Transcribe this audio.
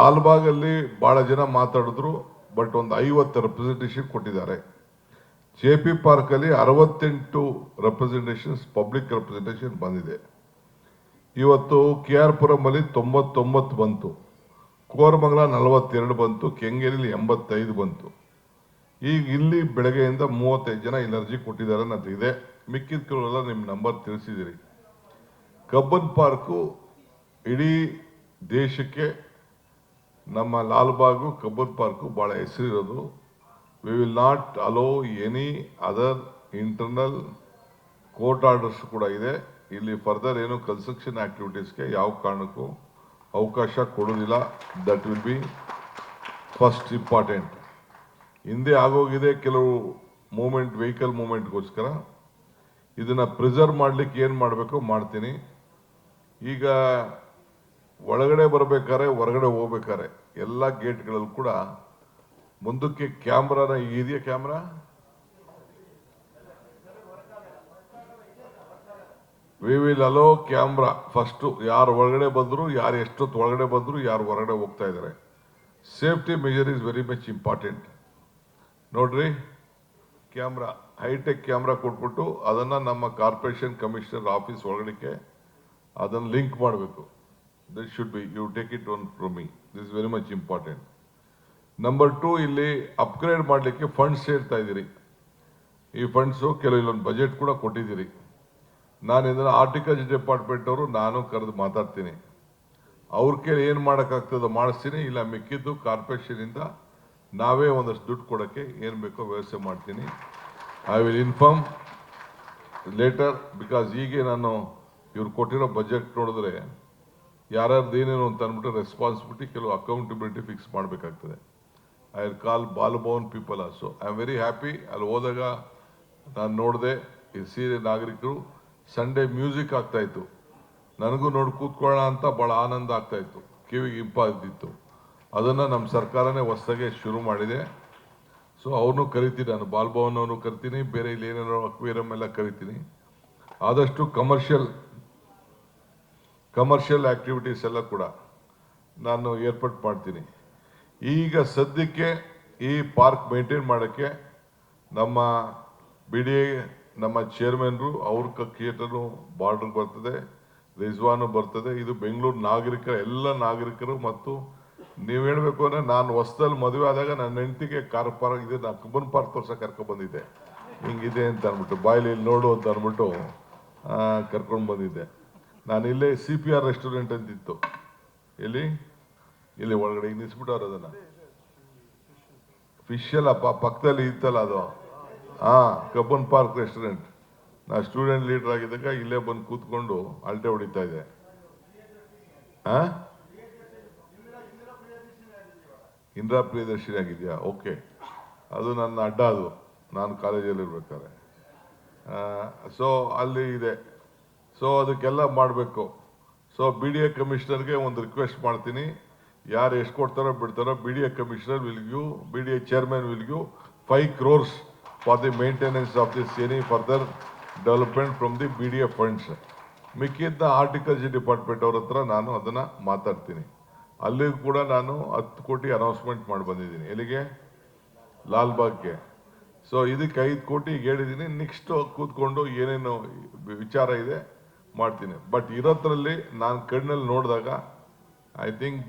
ಲಾಲ್ಬಾಗಲ್ಲಿ ಬಹಳ ಜನ ಮಾತಾಡಿದ್ರು ಬಟ್ ಒಂದು ಐವತ್ತು ರೆಪ್ರೆಸೆಂಟೇಷನ್ ಕೊಟ್ಟಿದ್ದಾರೆ. ಜೆ ಪಿ ಪಾರ್ಕಲ್ಲಿ ಅರವತ್ತೆಂಟು ರೆಪ್ರೆಸೆಂಟೇಷನ್ಸ್ ಪಬ್ಲಿಕ್ ರೆಪ್ರೆಸೆಂಟೇಷನ್ ಬಂದಿದೆ. ಇವತ್ತು ಕೆ ಆರ್ ಪುರಮಲ್ಲಿ ತೊಂಬತ್ತೊಂಬತ್ತು ಬಂತು. ಕೋರಮಂಗಲ ನಲವತ್ತೆರಡು ಬಂತು, ಕೆಂಗೇರಿಲಿ ಎಂಬತ್ತೈದು ಬಂತು. ಈಗ ಇಲ್ಲಿ ಬೆಳಗ್ಗೆಯಿಂದ ಮೂವತ್ತೈದು ಜನ ಎನರ್ಜಿ ಕೊಟ್ಟಿದ್ದಾರೆ ಅನ್ನೋದು ಇದೆ. ಮಿಕ್ಕಿದ ಕೆಲವೆಲ್ಲ ನಿಮ್ಮ ನಂಬರ್ ತಿಳಿಸಿದಿರಿ. ಕಬ್ಬನ್ ಪಾರ್ಕು ಇಡೀ ದೇಶಕ್ಕೆ ನಮ್ಮ ಲಾಲ್ಬಾಗು, ಕಬ್ಬನ್ ಪಾರ್ಕು ಭಾಳ ಹೆಸರಿರೋದು. We will not allow any other internal court orders ಕೂಡ ಇದೆ. ಇಲ್ಲಿ ಫರ್ದರ್ ಏನು ಕನ್ಸ್ಟ್ರಕ್ಷನ್ ಆಕ್ಟಿವಿಟೀಸ್ಗೆ ಯಾವ ಕಾರಣಕ್ಕೂ ಅವಕಾಶ ಕೊಡೋದಿಲ್ಲ that will be first important ಹಿಂದೆ ಆಗೋಗಿದೆ ಕೆಲವು ಮೂಮೆಂಟ್ ವೆಹಿಕಲ್ ಮೂಮೆಂಟ್ಗೋಸ್ಕರ ಇದನ್ನು ಪ್ರಿಸರ್ವ್ ಮಾಡ್ಲಿಕ್ಕೆ ಏನು ಮಾಡಬೇಕು? ಮಾಡ್ತೀನಿ. ಈಗ ಒಳಗಡೆ ಬರಬೇಕಾದ್ರೆ ಹೊರಗಡೆ ಹೋಗ್ಬೇಕಾದ್ರೆ ಎಲ್ಲ ಗೇಟ್ಗಳಲ್ಲೂ ಕೂಡ ಮುಂದಕ್ಕೆ ಕ್ಯಾಮ್ರಾನ ಇದೆಯಾ camera? We will allow camera. First ಯಾರು ಒಳಗಡೆ ಬಂದರು, ಯಾರು ಎಷ್ಟೊತ್ತು ಒಳಗಡೆ ಬಂದರು, ಯಾರು ಹೊರಗಡೆ ಹೋಗ್ತಾ ಇದ್ದಾರೆ. Safety measure is very much important ನೋಡ್ರಿ, ಕ್ಯಾಮ್ರಾ ಹೈಟೆಕ್ ಕ್ಯಾಮ್ರಾ ಕೊಟ್ಬಿಟ್ಟು ಅದನ್ನು ನಮ್ಮ ಕಾರ್ಪೊರೇಷನ್ ಕಮಿಷನರ್ ಆಫೀಸ್ ಒಳಗಡೆಗೆ ಅದನ್ನು ಲಿಂಕ್ ಮಾಡಬೇಕು. This should be you take it on from me this very much important number two ಇಲ್ಲಿ ಅಪ್ಗ್ರೇಡ್ ಮಾಡಲಿಕ್ಕೆ ಫಂಡ್ಸ್ ಸೇರ್ತಾ ಇದ್ದೀರಿ. ಈ ಫಂಡ್ಸು ಕೆಲವು ಇಲ್ಲೊಂದು ಬಜೆಟ್ ಕೂಡ ಕೊಟ್ಟಿದ್ದೀರಿ. ನಾನು ಇದನ್ನು ಆರ್ಟಿಕಲ್ಚರ್ ಡಿಪಾರ್ಟ್ಮೆಂಟ್ ಅವರು ನಾನು ಕರೆದು ಮಾತಾಡ್ತೀನಿ. ಅವ್ರ ಕೇಳಿ ಏನು ಮಾಡೋಕ್ಕಾಗ್ತದೋ ಮಾಡಿಸ್ತೀನಿ, ಇಲ್ಲ ಮಿಕ್ಕಿದ್ದು ಕಾರ್ಪೊರೇಷನಿಂದ ನಾವೇ ಒಂದಷ್ಟು ದುಡ್ಡು ಕೊಡೋಕ್ಕೆ ಏನು ಬೇಕೋ ವ್ಯವಸ್ಥೆ ಮಾಡ್ತೀನಿ. I will inform later because ಈಗ ನಾನು ಇವ್ರು ಕೊಟ್ಟಿರೋ ಬಜೆಟ್ ನೋಡಿದ್ರೆ ಯಾರ್ಯಾರ್ದು ಏನೇನು ಅಂತ ಅಂದ್ಬಿಟ್ಟು ರೆಸ್ಪಾನ್ಸಿಬಿಲಿಟಿ ಕೆಲವು ಅಕೌಂಟಬಿಲಿಟಿ ಫಿಕ್ಸ್ ಮಾಡಬೇಕಾಗ್ತದೆ. I will call Balbhavan people also I am very happy ಅಲ್ಲಿ ಹೋದಾಗ ನಾನು ನೋಡಿದೆ, ಈ ಸೀರೆ ನಾಗರಿಕರು ಸಂಡೇ ಮ್ಯೂಸಿಕ್ ಆಗ್ತಾಯಿತ್ತು ನನಗೂ ನೋಡಿ ಕೂತ್ಕೊಳ್ಳೋಣ ಅಂತ ಭಾಳ ಆನಂದ ಆಗ್ತಾಯಿತ್ತು ಕಿವಿಗೆ ಇಂಪಾಗ್ತಿತ್ತು ಅದನ್ನು ನಮ್ಮ ಸರ್ಕಾರನೇ ಹೊಸದಾಗೆ ಶುರು ಮಾಡಿದೆ. ಸೊ ಅವ್ರನ್ನೂ ಕರಿತೀನಿ, ನಾನು ಬಾಲ್ಭವನ್ ಅವನು ಕರಿತೀನಿ, ಬೇರೆ ಇಲ್ಲಿ ಏನೇನೋ ಅಕ್ವೇರಿಯಮ್ ಎಲ್ಲ ಕರಿತೀನಿ. ಆದಷ್ಟು ಕಮರ್ಷಿಯಲ್ ಕಮರ್ಷಿಯಲ್ ಆಕ್ಟಿವಿಟೀಸ್ ಎಲ್ಲ ಕೂಡ ನಾನು ಏರ್ಪಾಟ್ ಮಾಡ್ತೀನಿ. ಈಗ ಸದ್ಯಕ್ಕೆ ಈ ಪಾರ್ಕ್ ಮೇಂಟೈನ್ ಮಾಡೋಕ್ಕೆ ನಮ್ಮ ಬಿ ಡಿ ನಮ್ಮ ಚೇರ್ಮನ್ರು ಅವ್ರ ಕಿಯೇಟರು ಬಾರ್ಡ್ರ್ ಬರ್ತದೆ, ರಿಜ್ವಾನು ಬರ್ತದೆ, ಇದು ಬೆಂಗಳೂರು ನಾಗರಿಕರ, ಎಲ್ಲ ನಾಗರಿಕರು ಮತ್ತು ನೀವು ಹೇಳಬೇಕು ಅಂದರೆ ನಾನು ಹೊಸದಲ್ಲಿ ಮದುವೆ ಆದಾಗ ನನ್ನ ಹೆಂಡತಿಗೆ ಕಾರ್ ಪಾರ್ಕ್ ಇದೆ ನಾನು ಕಬ್ಬನ್ ಪಾರ್ಕ್ ತೋರ್ಸಕ್ಕೆ ಕರ್ಕೊಂಡ್ಬಂದಿದ್ದೆ ಹಿಂಗಿದೆ ಅಂತ ಅಂದ್ಬಿಟ್ಟು ಬಾಯಲ್ಲಿ ನೋಡು ಅಂತ ಅಂದ್ಬಿಟ್ಟು ಕರ್ಕೊಂಡು ಬಂದಿದ್ದೆ. ನಾನು ಇಲ್ಲೇ ಸಿ ಪಿ ಆರ್ ರೆಸ್ಟೋರೆಂಟ್ ಅಂತಿತ್ತು. ಎಲ್ಲಿ? ಇಲ್ಲಿ ಒಳಗಡೆ ಈಗ ನಿಲ್ಸ್ಬಿಟ್ಟವ್ರು ಅದನ್ನ? ಫಿಶ್ ಅಲ್ಲ ಪಕ್ಕದಲ್ಲಿ ಇತ್ತಲ್ಲ ಅದು. ಹಾ, ಕಬ್ಬನ್ ಪಾರ್ಕ್ ರೆಸ್ಟೋರೆಂಟ್ ನಾ ಸ್ಟೂಡೆಂಟ್ ಲೀಡರ್ ಆಗಿದ್ದಾಗ ಇಲ್ಲೇ ಬಂದು ಕೂತ್ಕೊಂಡು ಅಲ್ಟೆ ಹೊಡಿತಾ ಇದೆ ಹಾ ಇಂದ್ರಾ ಪ್ರಿಯದರ್ಶಿನಿ ಆಗಿದೆಯಾ? ಓಕೆ ಅದು ನನ್ನ ಅಡ್ಡ ಅದು. ನಾನು ಕಾಲೇಜಲ್ಲಿ ಇರ್ಬೇಕಾದ್ರೆ ಸೊ ಅಲ್ಲಿ ಇದೆ. ಸೊ ಅದಕ್ಕೆಲ್ಲ ಮಾಡಬೇಕು. ಸೊ ಬಿ ಡಿ ಎ ಕಮಿಷನರ್ಗೆ ಒಂದು ರಿಕ್ವೆಸ್ಟ್ ಮಾಡ್ತೀನಿ. ಯಾರು ಎಷ್ಟು ಕೊಡ್ತಾರೋ ಬಿಡ್ತಾರೋ B D A commissioner will B D A chairman will give five crores for the maintenance of this any further development from the B D A funds ಮಿಕ್ಕಿದ್ದ articles department ಅವ್ರ ಹತ್ರ ನಾನು ಅದನ್ನು ಮಾತಾಡ್ತೀನಿ. ಅಲ್ಲಿಗೂ ಕೂಡ ನಾನು ಹತ್ತು ಕೋಟಿ ಅನೌನ್ಸ್ಮೆಂಟ್ ಮಾಡಿ ಬಂದಿದ್ದೀನಿ. ಎಲ್ಲಿಗೆ? ಲಾಲ್ಬಾಗ್ಗೆ. ಸೊ ಇದಕ್ಕೆ ಐದು ಕೋಟಿ ಹೇಳಿದ್ದೀನಿ. ನೆಕ್ಸ್ಟ್ ಕೂತ್ಕೊಂಡು ಏನೇನು ವಿಚಾರ ಇದೆ. ಮಾಡ್ತೀನಿ. ಬಟ್ ಇರೋದ್ರಲ್ಲಿ ನಾನು ಕಣ್ಣಲ್ಲಿ ನೋಡಿದಾಗ ಐ ಥಿಂಕ್